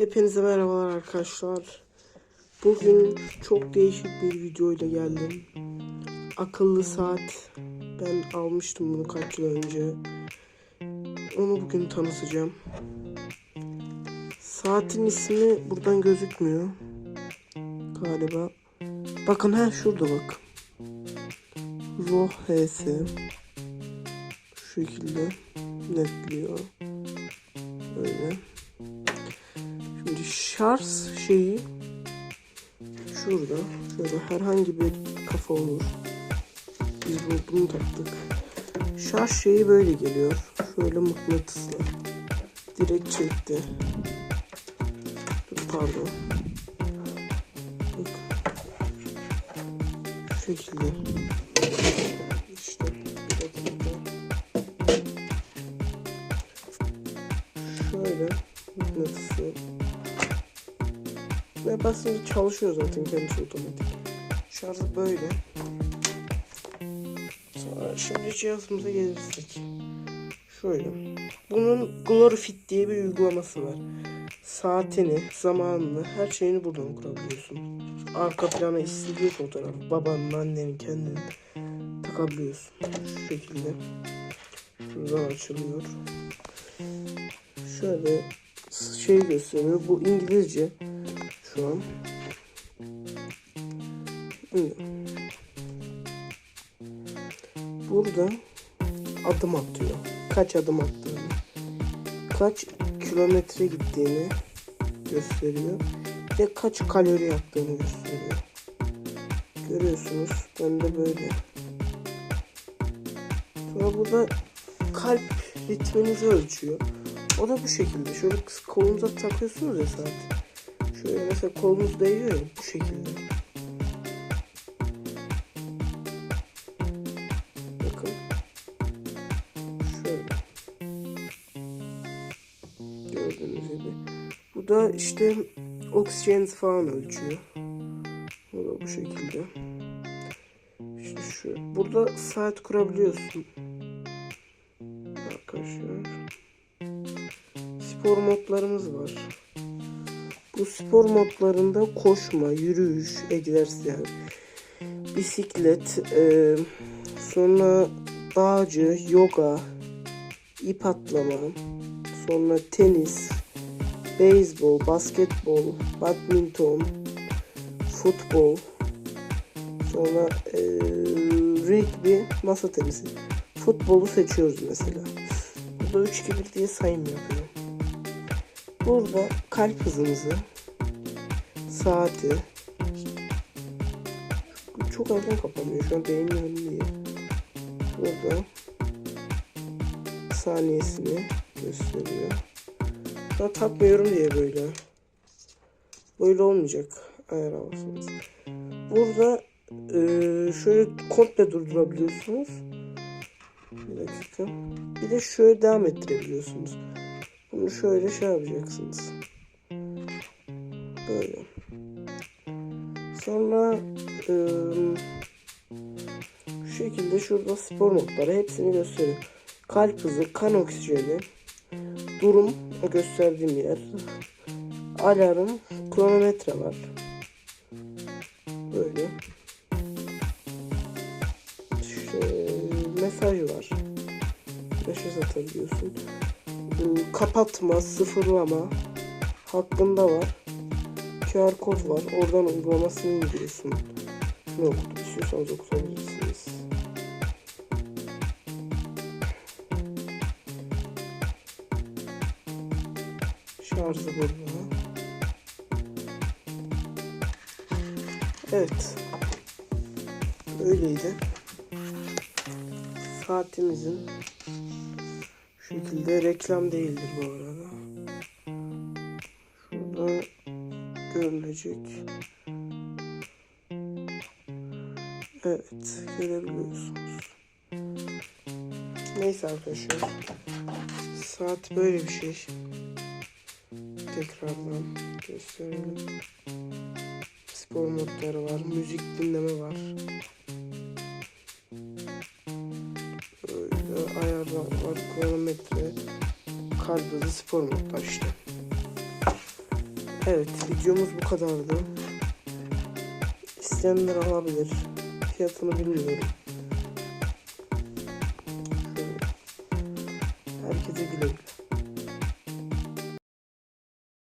Hepinize merhabalar arkadaşlar. Bugün çok değişik bir video ile geldim. Akıllı saat. Ben almıştım bunu kaç yıl önce. Onu bugün tanıtacağım. Saatin ismi buradan gözükmüyor. Galiba. Bakın ha şurada bak. Roh HS. Şu şekilde netliyor. Böyle. Şarj şeyi şurada. Şöyle herhangi bir kafa olur. Biz bunu, taktık. Şarj şeyi böyle geliyor. Şöyle mıknatısla. Direkt çekti. Pardon. Bak. Şu şekilde. İşte. Şöyle mıknatısı. Ve basınca çalışıyor zaten kendisi otomatik. Şarjı böyle. Sonra şimdi cihazımıza gelirsek. Şöyle. Bunun Glorifit diye bir uygulaması var. Saatini, zamanını, her şeyini buradan kurabiliyorsun. Arka plana istediğin fotoğraf, babanın, annenin, kendinin takabiliyorsun. Şu şekilde. Şuradan açılıyor. Şöyle şey gösteriyor. Bu İngilizce şu an. Burada adım atıyor. Kaç adım attığını. Kaç kilometre gittiğini gösteriyor. Ve kaç kalori yaktığını gösteriyor. Görüyorsunuz. Ben de böyle. Sonra burada kalp ritminizi ölçüyor. O da bu şekilde. Şöyle kolunuza takıyorsunuz ya saat. Şöyle mesela kolunuz değiyor bu şekilde. Bakın. Şöyle. Gördüğünüz gibi. Bu da işte oksijen falan ölçüyor. Bu da bu şekilde. İşte şu. Burada saat kurabiliyorsun. Arkadaşlar. Spor modlarımız var. Bu spor modlarında koşma, yürüyüş, egzersiz. Bisiklet, e, sonra dağcı, yoga, ip atlama, sonra tenis, beyzbol, basketbol, badminton, futbol, sonra e, rugby, masa tenisi. Futbolu seçiyoruz mesela. Burada 3 2 1 diye sayım yapıyor. Burada kalp hızımızı, saati, çok erken kapanıyor. Şu an beynim önünde. Burada saniyesini gösteriyor. An takmıyorum diye böyle. Böyle olmayacak ayar alırsanız. Burada e, şöyle komple durdurabiliyorsunuz. Bir dakika. Bir de şöyle devam ettirebiliyorsunuz. Bunu şöyle şey yapacaksınız. Böyle. Sonra e, şu şekilde şurada spor notları hepsini gösteriyor. Kalp hızı, kan oksijeni, durum gösterdiğim yer. Alarm, kronometre var. Böyle. İşte mesaj var. Mesaj atabiliyorsun. Kapatma, sıfırlama hakkında var. QR kod var. Oradan uygulamasını indiriyorsun. Ne okudu istiyorsanız okutabilirsiniz. Şarjı burada. Evet. Öyleydi. Saatimizin şekilde reklam değildir bu arada. Şurada görülecek. Evet, görebiliyorsunuz. Neyse arkadaşlar. Saat böyle bir şey. Tekrardan gösterelim. Spor modları var, müzik dinleme var. Kronometre, kalp hızı, spor modlar işte. Evet videomuz bu kadardı. İsteyenler alabilir. Fiyatını bilmiyorum. Herkese güle güle.